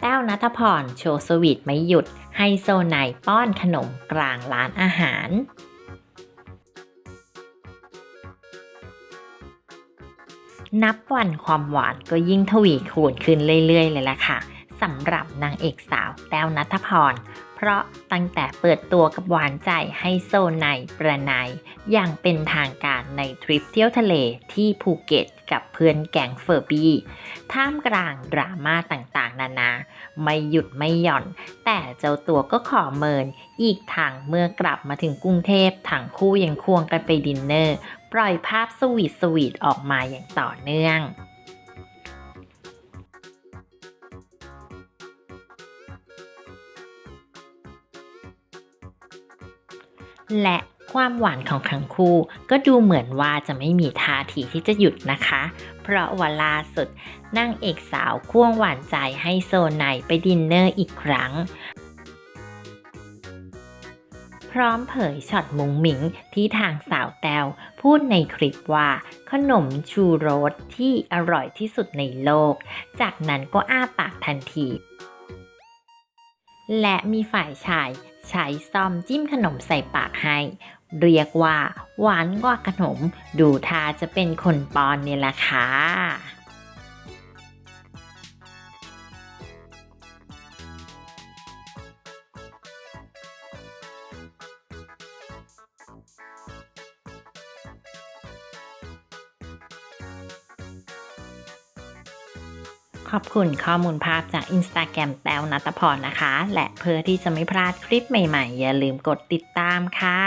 แต้วนัทพรโชว์สวีทไม่หยุดให้โซไนป้อนขนมกลางร้านอาหารนับวันความหวานก็ยิ่งทวีคูณขึ้นเรื่อย ๆ เลยล่ะค่ะสำหรับนางเอกสาวแต้วนัทพร เพราะตั้งแต่เปิดตัวกับหวานใจให้โซไนประนายอย่างเป็นทางการ ในทริปเที่ยวทะเลที่ภูเก็ตกับเพื่อนแก๊งเฟอร์บี้ท่ามกลางดราม่าต่างๆ นานา ไม่หยุดไม่หย่อน แต่เจ้าตัวก็ขอเมิน อีกทางเมื่อกลับมาถึงกรุงเทพทั้งคู่ยังควงกันไปดินเนอร์ ปล่อยภาพสวีทสวีทออกมาอย่างต่อเนื่องและ ความหวานของทั้งคู่ก็ดูเหมือนว่าจะไม่มีท่าทีที่จะหยุดนะคะ เพราะว่าล่าสุดนางเอกสาวควงหวานใจให้โซไนไปดินเนอร์อีกครั้ง พร้อมเผยช็อตมุงหมิงที่ทางสาวแตวพูดในคลิปว่าขนมชูโรสที่อร่อยที่สุดในโลก จากนั้นก็อ้าปากทันที และมีฝ่ายชายใช้ซ่อมจิ้มขนมใส่ปากให้ เรียกว่า หวานกว่าขนม ดูท่าจะเป็นคนปอนเนี่ยแหละค่ะขอบคุณข้อมูลภาพจาก Instagram แต้วนัตพรนะคะ และเพื่อที่จะไม่พลาดคลิปใหม่ๆ อย่าลืมกดติดตามค่ะ